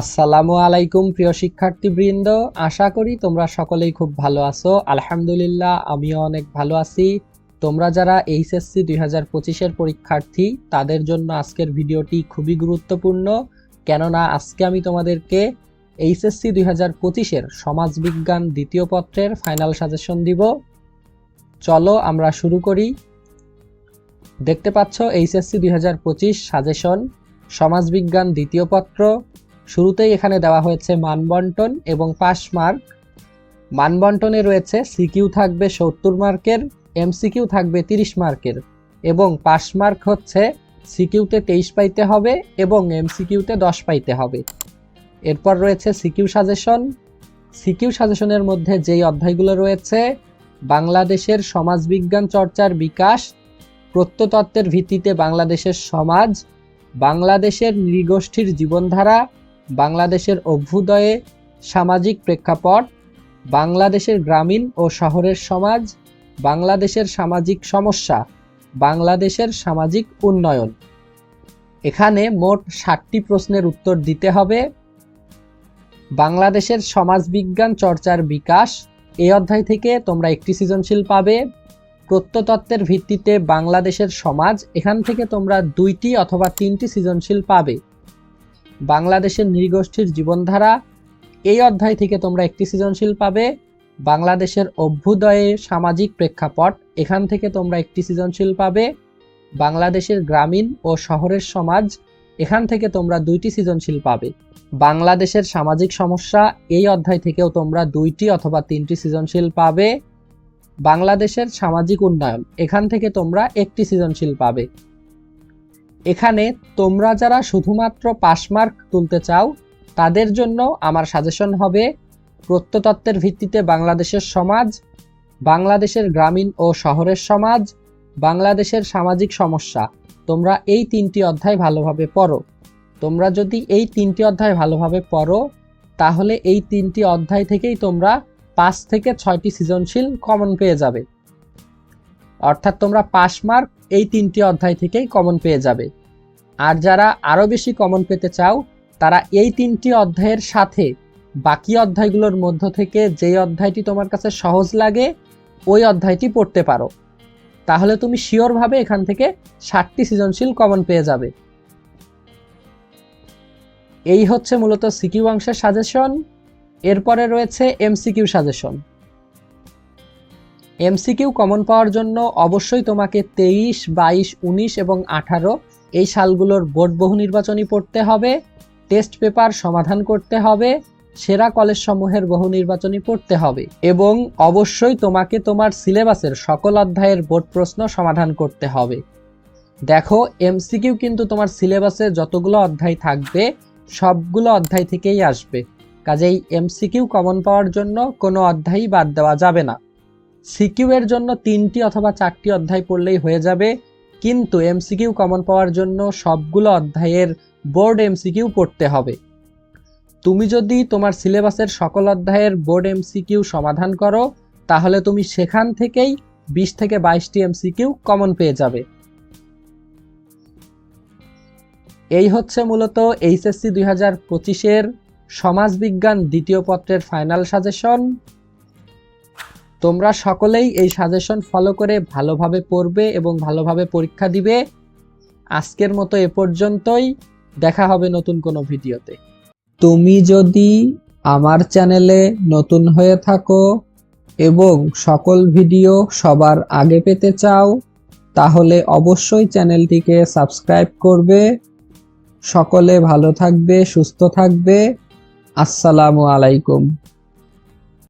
আসসালামু আলাইকুম, প্রিয় শিক্ষার্থীবৃন্দ। আশা করি তোমরা সকলেই খুব ভালো আছো। আলহামদুলিল্লাহ, আমিও অনেক ভালো আছি। তোমরা যারা এইচএসসি দুই হাজার পঁচিশের পরীক্ষার্থী, তাদের জন্য আজকের ভিডিওটি খুবই গুরুত্বপূর্ণ। কেননা, আজকে আমি তোমাদেরকে এইচএসসি দুই হাজার পঁচিশের সমাজবিজ্ঞান দ্বিতীয় পত্রের ফাইনাল সাজেশন দিব। চলো আমরা শুরু করি। দেখতে পাচ্ছ, এইচএসসি দুই হাজার পঁচিশ সাজেশন, সমাজবিজ্ঞান দ্বিতীয় পত্র। শুরুতেই এখানে দেওয়া হয়েছে মানবন্টন এবং পাস মার্ক। মানবন্টনে রয়েছে সিকিউ থাকবে সত্তর মার্কের, এমসিকিউ থাকবে তিরিশ মার্কের এবং পাস মার্ক হচ্ছে সিকিউতে তেইশ পাইতে হবে এবং এমসিকিউতে দশ পাইতে হবে। এরপর রয়েছে সিকিউ সাজেশন। সিকিউ সাজেশনের মধ্যে যেই অধ্যায়গুলো রয়েছে, বাংলাদেশের সমাজবিজ্ঞান চর্চার বিকাশ প্রত্যতত্ত্বের ভিত্তিতে বাংলাদেশের সমাজ, বাংলাদেশের নৃগোষ্ঠীর জীবনধারা বাংলাদেশের অভ্যুদয়ে সামাজিক প্রেক্ষাপট, বাংলাদেশের গ্রামীণ ও শহরের সমাজ, বাংলাদেশের সামাজিক সমস্যা, বাংলাদেশের সামাজিক উন্নয়ন। এখানে মোট ষাটটি প্রশ্নের উত্তর দিতে হবে। বাংলাদেশের সমাজবিজ্ঞান চর্চার বিকাশ এই অধ্যায় থেকে তোমরা একটি সৃজনশীল পাবে। প্রত্যতত্ত্বের ভিত্তিতে বাংলাদেশের সমাজ, এখান থেকে তোমরা দুইটি অথবা তিনটি সৃজনশীল পাবে। বাংলাদেশের নৃগোষ্ঠীর জীবনধারা। এই অধ্যায় থেকে তোমরা একটি সৃজনশীল পাবে। বাংলাদেশের অভ্যুদয়ে সামাজিক প্রেক্ষাপট, এখান থেকে তোমরা একটি সৃজনশীল পাবে। বাংলাদেশের গ্রামীণ ও শহরের সমাজ, এখান থেকে তোমরা দুইটি সৃজনশীল পাবে। বাংলাদেশের সামাজিক সমস্যা, এই অধ্যায় থেকেও তোমরা দুইটি অথবা তিনটি সৃজনশীল পাবে। বাংলাদেশের সামাজিক উন্নয়ন, এখান থেকে তোমরা একটি সৃজনশীল পাবে। এখানে তোমরা যারা শুধুমাত্র পাস মার্ক তুলতে চাও, তাদের জন্য আমার সাজেশন হবে প্রত্যতত্ত্বের ভিত্তিতে বাংলাদেশের সমাজ, বাংলাদেশের গ্রামীণ ও শহরের সমাজ, বাংলাদেশের সামাজিক সমস্যা। তোমরা এই তিনটি অধ্যায় ভালোভাবে পড়ো। তোমরা যদি এই তিনটি অধ্যায় ভালোভাবে পড়ো, তাহলে এই তিনটি অধ্যায় থেকেই তোমরা পাঁচ থেকে ছয়টি সৃজনশীল কমন পেয়ে যাবে। অর্থাৎ তোমরা পাস মার্ক এই তিনটি অধ্যায় থেকেই কমন পেয়ে যাবে। আর যারা আরও বেশি কমন পেতে চাও, তারা এই তিনটি অধ্যায়ের সাথে বাকি অধ্যায়গুলোর মধ্য থেকে যেই অধ্যায়টি তোমার কাছে সহজ লাগে, ওই অধ্যায়টি পড়তে পারো। তাহলে তুমি শিওরভাবে এখান থেকে ষাটটি সৃজনশীল কমন পেয়ে যাবে। এই হচ্ছে মূলত সিকিউ অংশের সাজেশন এরপরে রয়েছে এমসিকিউ সাজেশন এমসিকিউ কমন পাওয়ার জন্য অবশ্যই তোমাকে তেইশ, বাইশ, উনিশ এবং আঠারো এই সালগুলোর বোর্ড বহু নির্বাচনী পড়তে হবে, টেস্ট পেপার সমাধান করতে হবে, সেরা কলেজ সমূহের বহু নির্বাচনী পড়তে হবে এবং অবশ্যই তোমাকে তোমার সিলেবাসের সকল অধ্যায়ের বোর্ড প্রশ্ন সমাধান করতে হবে। দেখো, এমসিকিউ কিন্তু তোমার সিলেবাসে যতগুলো অধ্যায় থাকবে, সবগুলো অধ্যায় থেকেই আসবে। কাজেই এমসিকিউ কমন পাওয়ার জন্য কোনো অধ্যায়ই বাদ দেওয়া যাবে না। সিকিউ এর জন্য তিনটি অথবা চারটি অধ্যায় পড়লেই হয়ে যাবে, কিন্তু এমসিকিউ কমন পাওয়ার জন্য সবগুলো অধ্যায়ের বোর্ড এমসিকিউ পড়তে হবে। তুমি যদি তোমার সিলেবাসের সকল অধ্যায়ের বোর্ড এমসিকিউ সমাধান করো, তাহলে তুমি সেখান থেকেই বিশ থেকে বাইশটি এমসিকিউ কমন পেয়ে যাবে। এই হচ্ছে মূলত এইচএসসি দুই হাজার পঁচিশের সমাজবিজ্ঞান দ্বিতীয় পত্রের ফাইনাল সাজেশন। তোমরা সকলেই এই সাজেশন ফলো করে ভালোভাবে পড়বে এবং ভালোভাবে পরীক্ষা দিবে। আজকের মতো এ পর্যন্তই। দেখা হবে নতুন কোনো ভিডিওতে। তুমি যদি আমার চ্যানেলে নতুন হয়ে থাকো এবং সকল ভিডিও সবার আগে পেতে চাও, তাহলে অবশ্যই চ্যানেলটিকে সাবস্ক্রাইব করবে। সকলে ভালো থাকবে, সুস্থ থাকবে। আসসালামু আলাইকুম।